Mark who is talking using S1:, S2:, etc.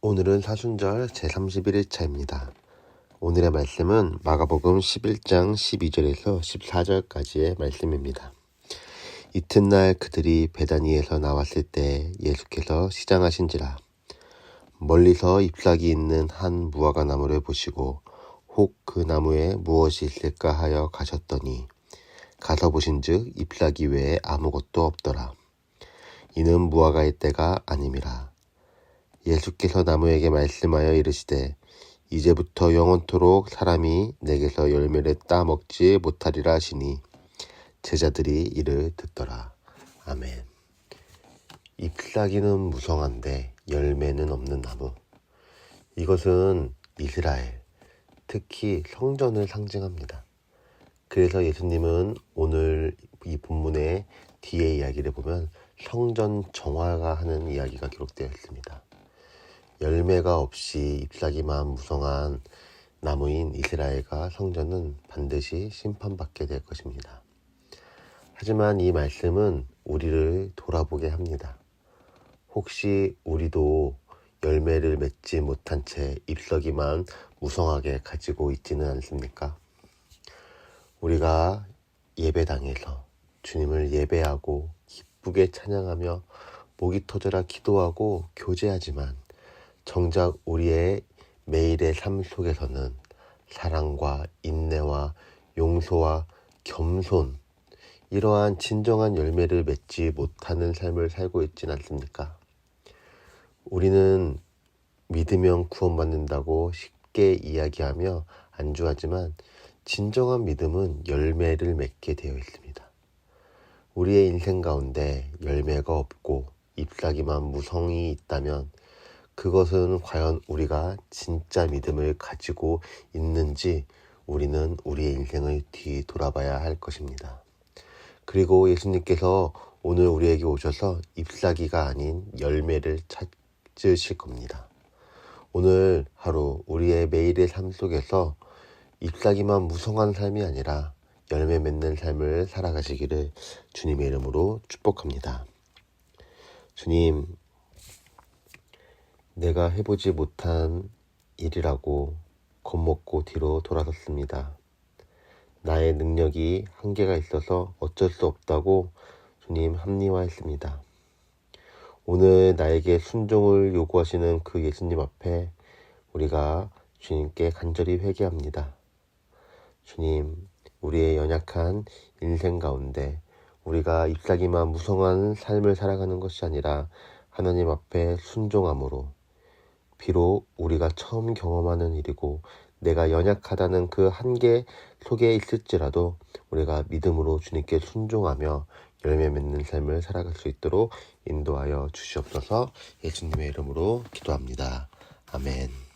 S1: 오늘은 사순절 제31일차입니다. 오늘의 말씀은 마가복음 11장 12절에서 14절까지의 말씀입니다. 이튿날 그들이 베다니에서 나왔을 때 예수께서 시장하신지라 멀리서 잎사귀 있는 한 무화과 나무를 보시고 혹 그 나무에 무엇이 있을까 하여 가셨더니 가서 보신즉 잎사귀 외에 아무것도 없더라. 이는 무화과의 때가 아님이라. 예수께서 나무에게 말씀하여 이르시되 이제부터 영원토록 사람이 내게서 열매를 따 먹지 못하리라 하시니 제자들이 이를 듣더라. 아멘. 잎사귀는 무성한데 열매는 없는 나무. 이것은 이스라엘, 특히 성전을 상징합니다. 그래서 예수님은 오늘 이 본문의 뒤에 이야기를 보면 성전 정화가 하는 이야기가 기록되어 있습니다. 열매가 없이 잎사귀만 무성한 나무인 이스라엘과 성전은 반드시 심판받게 될 것입니다. 하지만 이 말씀은 우리를 돌아보게 합니다. 혹시 우리도 열매를 맺지 못한 채 잎사귀만 무성하게 가지고 있지는 않습니까? 우리가 예배당에서 주님을 예배하고 기쁘게 찬양하며 목이 터져라 기도하고 교제하지만 정작 우리의 매일의 삶 속에서는 사랑과 인내와 용서와 겸손 이러한 진정한 열매를 맺지 못하는 삶을 살고 있지는 않습니까? 우리는 믿으면 구원받는다고 쉽게 이야기하며 안주하지만 진정한 믿음은 열매를 맺게 되어 있습니다. 우리의 인생 가운데 열매가 없고 잎사귀만 무성이 있다면 그것은 과연 우리가 진짜 믿음을 가지고 있는지 우리는 우리의 인생을 뒤돌아봐야 할 것입니다. 그리고 예수님께서 오늘 우리에게 오셔서 잎사귀가 아닌 열매를 찾으실 겁니다. 오늘 하루 우리의 매일의 삶 속에서 잎사귀만 무성한 삶이 아니라 열매 맺는 삶을 살아가시기를 주님의 이름으로 축복합니다. 주님, 내가 해보지 못한 일이라고 겁먹고 뒤로 돌아섰습니다. 나의 능력이 한계가 있어서 어쩔 수 없다고 주님 합리화했습니다. 오늘 나에게 순종을 요구하시는 그 예수님 앞에 우리가 주님께 간절히 회개합니다. 주님, 우리의 연약한 인생 가운데 우리가 잎사귀만 무성한 삶을 살아가는 것이 아니라 하나님 앞에 순종함으로 비록 우리가 처음 경험하는 일이고 내가 연약하다는 그 한계 속에 있을지라도 우리가 믿음으로 주님께 순종하며 열매 맺는 삶을 살아갈 수 있도록 인도하여 주시옵소서 예수님의 이름으로 기도합니다. 아멘.